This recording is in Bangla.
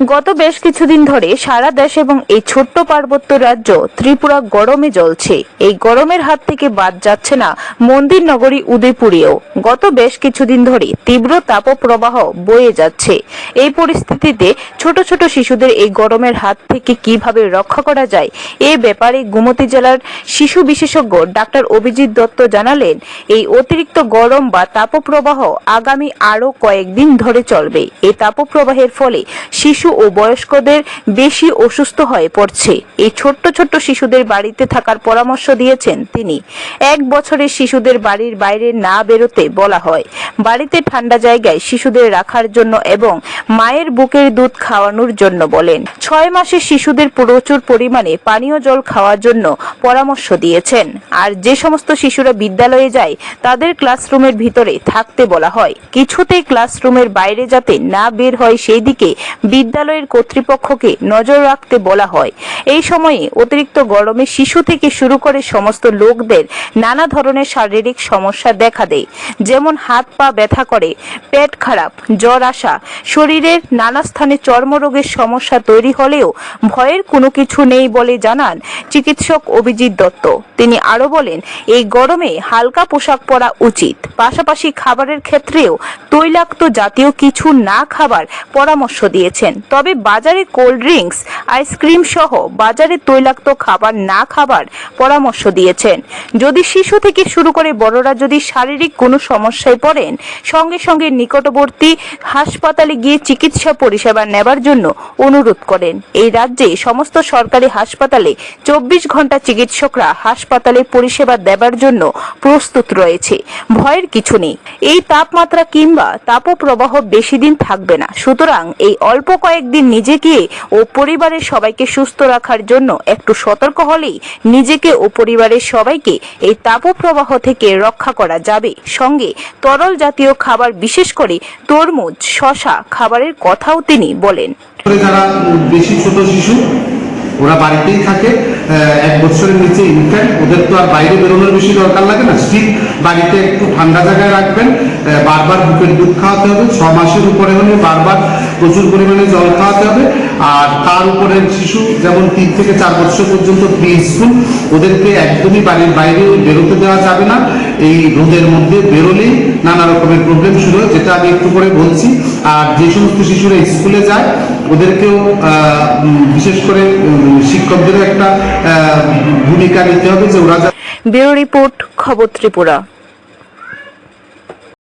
গত বেশ কিছুদিন ধরে সারা দেশ এবং এই ছোট্ট পার্বত্য রাজ্য ত্রিপুরা গরমে জ্বলছে। এই গরমের হাত থেকে বাদ যাচ্ছে না মন্দির নগরী উদয়পুরেও। গত বেশ কিছুদিন ধরে তীব্র তাপপ্রবাহ বয়ে যাচ্ছে। এই পরিস্থিতিতে ছোট ছোট শিশুদের এই গরমের হাত থেকে কীভাবে রক্ষা করা যায়, এ ব্যাপারে গুমতি জেলার শিশু বিশেষজ্ঞ ডাক্তার অভিজিৎ দত্ত জানালেন, এই অতিরিক্ত গরম বা তাপপ্রবাহ আগামী আরও কয়েকদিন ধরে চলবে। এই তাপপ্রবাহের ফলে শিশু ও বয়স্কদের বেশি অসুস্থ হয়ে পড়ছে। এই ছোট্ট ছোট্ট শিশুদের বাড়িতে থাকার পরামর্শ দিয়েছেন তিনি। এক বছরের শিশুদের বাড়ির বাইরে না বেরোতে বলা হয়। বাড়িতে ঠান্ডা জায়গায় শিশুদের রাখার জন্য এবং মায়ের বুকের দুধ খাওয়ানোর জন্য বলেন। ছয় মাসের শিশুদের প্রচুর পরিমাণে পানীয় জল খাওয়ার জন্য পরামর্শ দিয়েছেন। আর যে সমস্ত শিশুরা বিদ্যালয়ে যায়, তাদের ক্লাসরুমের ভিতরে থাকতে বলা হয়। কিছুতেই ক্লাসরুমের বাইরে যাতে না বের হয় সেই দিকে বিদ্যালয়ের কর্তৃপক্ষকে নজর রাখতে বলা হয়। এই সময়ে অতিরিক্ত গরমে শিশু থেকে শুরু করে সমস্ত লোকদের নানা ধরনের শারীরিক সমস্যা দেখা দেয়। যেমন হাত পা ব্যথা করে, পেট খারাপ, জ্বর আসা, শরীরের নানা স্থানে চর্মরোগের সমস্যা তৈরি হলেও ভয়ের কোনো কিছু নেই বলে জানান চিকিৎসক অভিজিৎ দত্ত। তিনি আরও বলেন, এই গরমে হালকা পোশাক পরা উচিত। পাশাপাশি খাবারের ক্ষেত্রেও তৈলাক্ত জাতীয় কিছু না খাবার পরামর্শ দিয়েছেন। তবে বাজারে কোল্ড ড্রিঙ্কস, আইসক্রিম সহ বাজারে তৈলাক্ত খাবার না খাবার পরামর্শ দিয়েছেন। যদি শিশু থেকে শুরু করে বড়রা যদি শারীরিক কোনো সমস্যায় পড়েন, সঙ্গে সঙ্গে নিকটবর্তী হাসপাতালে গিয়ে চিকিৎসা পরিষেবা নেবার জন্য অনুরোধ করেন। এই রাজ্যে সমস্ত সরকারি হাসপাতালে চব্বিশ ঘণ্টা চিকিৎসকরা হাসপাতালে পরিষেবা দেবার জন্য প্রস্তুত রয়েছে। ভয়ের কিছু নেই। এই তাপমাত্রা কিংবা তাপপ্রবাহ বেশি দিন থাকবে না। সুতরাং এই অল্প কয়েকদিন নিজেকে ও পরিবারের সবাইকে সুস্থ রাখার জন্য একটু সতর্ক হলেই নিজেকে ও পরিবারের সবাইকে এই তাপপ্রবাহ থেকে রক্ষা করা যাবে। সঙ্গে তরল জাতীয় খাবার, বিশেষ করে তরমুজ শশা খাবারের কথাও তিনি বলেন। যারা বেশি ছোট শিশু, ওরা বাড়িতেই থাকে এক বছরের নিচে ইনফ্যান্ট ওদের তো আর বাইরে বেরোনোর বেশি দরকার লাগে না। স্টিল বাড়িতে একটু ঠান্ডা জায়গায় রাখবেন বারবার বুকের দুধ খাওয়াতে হবে, ছ মাসের উপরে হলে বারবার প্রচুর পরিমাণে জল খাওয়াতে হবে আর তার উপরে শিশু যেমন তিন থেকে চার বছর পর্যন্ত প্রি স্কুল ওদেরকে একদমই বাড়ির বাইরে বেরোতে দেওয়া যাবে না। এই রোদের মধ্যে বেরোলেই নানা রকমের প্রবলেম শুরু হয়, যেটা আমি একটু করে বলছি। আর যে সমস্ত শিশুরা স্কুলে যায়, ওদেরকেও বিশেষ করে শিক্ষকদেরও একটা ভূমিকা নিতে হবে যে ওরা ব্যুরো রিপোর্ট, খবর ত্রিপুরা।